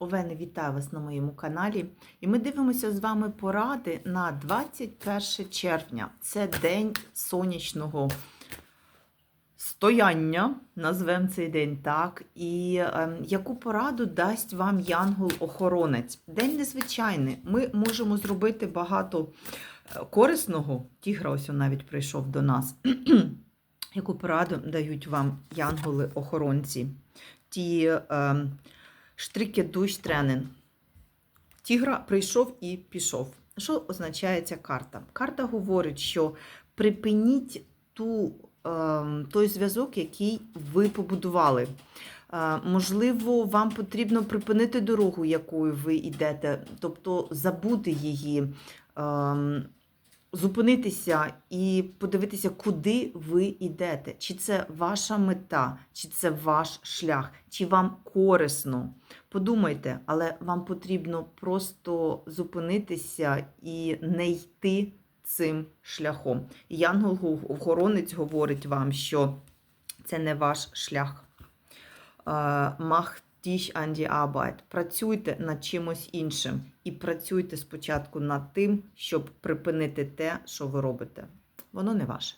Овени, вітаю вас на моєму каналі. І ми дивимося з вами поради на 21 червня. Це день сонячного стояння, назвемо цей день так. І е, яку пораду дасть вам янгол-охоронець? День незвичайний. Ми можемо зробити багато е, корисного. Тігра ось навіть прийшов до нас. Яку пораду дають вам янголи-охоронці? Ті е, штрики душ тренен. Тігра прийшов і пішов. Що означає ця карта? Карта говорить, що припиніть ту, е, той зв'язок, який ви побудували. Е, можливо, вам потрібно припинити дорогу, якою ви йдете, тобто забути її. Е, зупинитися і подивитися, куди ви йдете. Чи це ваша мета, чи це ваш шлях, чи вам корисно. Подумайте, але вам потрібно просто зупинитися і не йти цим шляхом. Янгол-охоронець говорить вам, що це не ваш шлях. Мах Тіш Анді Arbeit. Працюйте над чимось іншим. І працюйте спочатку над тим, щоб припинити те, що ви робите. Воно не ваше.